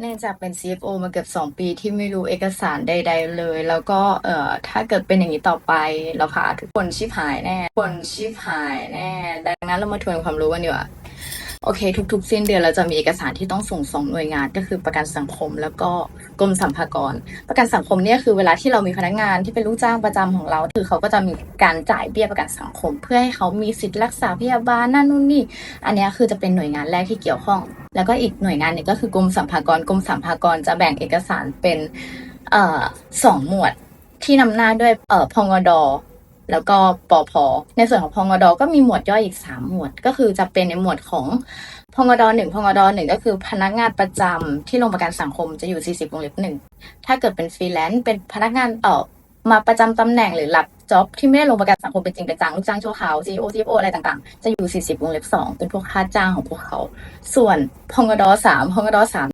เนื่องจากเป็น CFO มาเกือบสองปีที่ไม่รู้เอกสารใด ๆ เลย แล้วก็เอ่อถ้าเกิดเป็นอย่างนี้ต่อไป เราพาทุกคนชิบหายแน่คนชิบหายแน่ ดังนั้นเรามาทวนความรู้กันดีกว่าโอเค ทุกๆ สิ้นเดือนเราจะมีเอกสารที่ต้องส่งสองหน่วยงานก็คือประกันสังคมแล้วก็กรมสรรพากร ประกันสังคมเนี่ยคือเวลาที่เรามีพนักงานที่เป็นลูกจ้างประจำของเรา คือเขาก็จะมีการจ่ายเบี้ยประกันสังคม เพื่อให้เขามีสิทธิ์รักษาพยาบาลนั่นนู่นนี่ อันนี้คือจะเป็นหน่วยงานแรกที่เกี่ยวข้อง แล้วก็อีกหน่วยงานหนึ่งก็คือกรมสรรพากรกรมสรรพากรจะแบ่งเอกสารเป็นอสองหมวดที่นำหน้าด้วยเอ่อพงดแล้วก็ปอพในส่วนของพงดก็มีหมวดย่อยอีกสามหมวด ก็คือจะเป็นในหมวดของพงดหนึ่งพงดหนึ่งก็คือพนักงานประจำที่ลงประกันสังคมจะอยู่ 40วงเล็บหนึ่งถ้าเกิดเป็นฟรีแลนซ์เป็นพนักงานเอ่อ มาประจำตำแหน่งหรือรับจ็อบที่ไม่ได้ลงประกันสังคมเป็นจริงเป็นจังลูกจ้างชั่วคราว CEO CFO อะไรต่างๆ จะอยู่ 40วงเล็บสองเป็นพวกค่าจ้างของพวกเขา ส่วนพงดสามพงดสาม